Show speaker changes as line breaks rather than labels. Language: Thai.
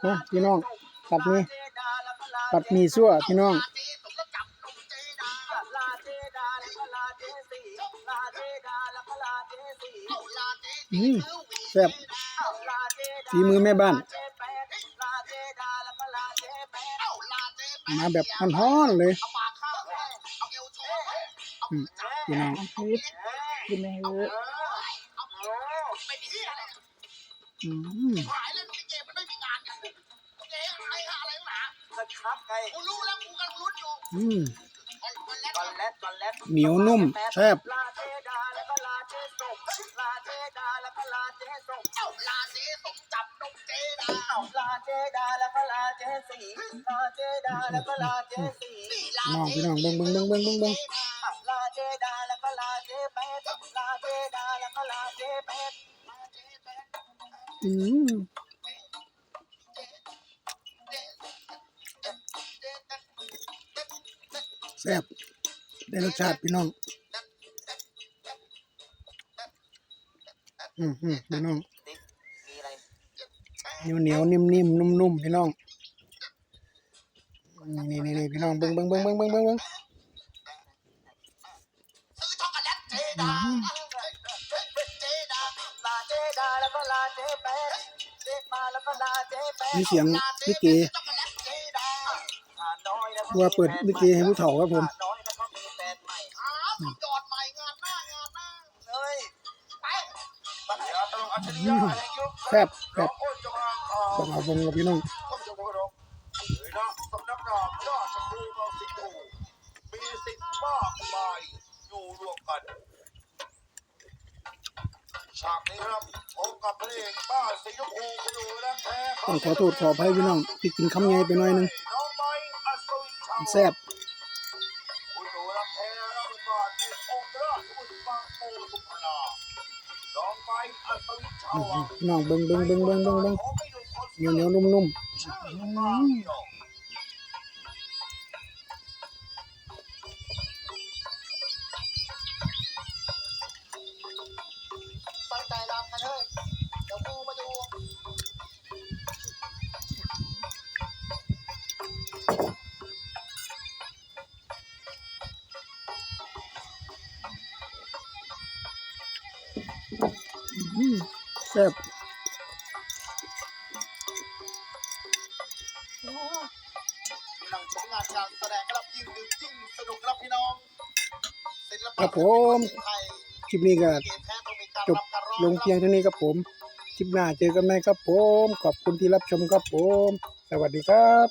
โอ้พี่น้องปัดนี้ปัดหมีซั่วพี่น้องอืมแซ่บฝีมือแม่บ้าน มาแบบฮ้อนๆเลยอืมพี่น้อง
กินไปเถอะ
อืม
หนานะ
ครับไง
กูรู้แล้วกูกำลังลุ้นอยู่
อืม
คนแรก
ตอนแรกตอนแรก
เหนียวนุ่มแซ่บ
ลาเจดาแล้วก็ลาเจส่งลาเจดาแล้วก็ลาเจส่ง
เอ้าลาเจ๊สมจับนมเจ๊ดา
เอ้าลาเจดาแล้วก็ลาเจสีลาเจดาแล้วก็ลาเจสี
นี่ลา
น้อง
เจ๊
พี่น้องเบิ่งเบิ่งเบิ่งเบิ่งเบิ่งเบิ่ง
เอ้าลาเจดาแล้วก็ลาเจแปดลาเจดาแล้วก็ลาเจแปด
อืม แซ่บได้รสชาติพี่น้อง อืมอืมพี่น้อง
ติ๊กมีอะไร
เหนียวเหนียวนิ่มนิ่มนุ่มนุ่มพี่น้อง นี่นี่นี่พี่น้องเบิ่งเบิ่งเบิ่งเบิ่งเบิ่งเบิ่งเบิ่ง
ซื้อช็อกโกแลตเจ๊ดาเจ๊ดา
ลาเจดาแล้วก็ลาเจแปดเจมาแล้วก็ลาเจแปด
มีเสียงลิเก
น้อยแล้วก็
ว่าเปิดลิเกให้ผู้เฒ่าครับผม
อ่าน้อยแล้วก็มีแฟนใหม่
อ้าวสุดยอดใหม่งานหน้างานหน้า
เฮ้ย
ไป
ปัญญาตลกอัจฉริยะแห่งยุค
แซ่บแซ่บ
โอ้ยจงอางทอง
บอกเอาวงกับพี่น้อง
ท่านผู้ชมที่เคารพเผยนะสำนักดาบราชครูเมืองสิงห์บูมีสิ่งมากมายอยู่รวมกันฉากนี้ครับพบกับพระเอกบ้านสีชมพูคุณดูและแท้
ต้องขอโทษขออภัยพี่น้องที่กินคำใหญ่ไปหน่อยหนึง แซ่บ
คุณดูและแท้แล้วก็มีองค์ราชบุตรบางปูสุพรรณาน้องไม้อัศวินชาววัง
พี่น้องเบิ่งเบิ่งเบิ่งเบิ่งเบิ่งเบิ่งเหนียวเหนียวนุ่มนุ่ อืมแซ่บ
หลังชมงานการแสดงครับยิ่งดึกยิ่งสนุกครับพี่น้องศิล
ค
ปะ
รับผม
ไทย
คลิปนี้ก็
เกมแท้ต้องมีการ
จบ
รำการร้อง
ลงเพียงเท่านี้ครับผมคลิปหน้าเจอกันไหมครับผม ขอบคุณที่รับชมครับผม สวัสดีครับ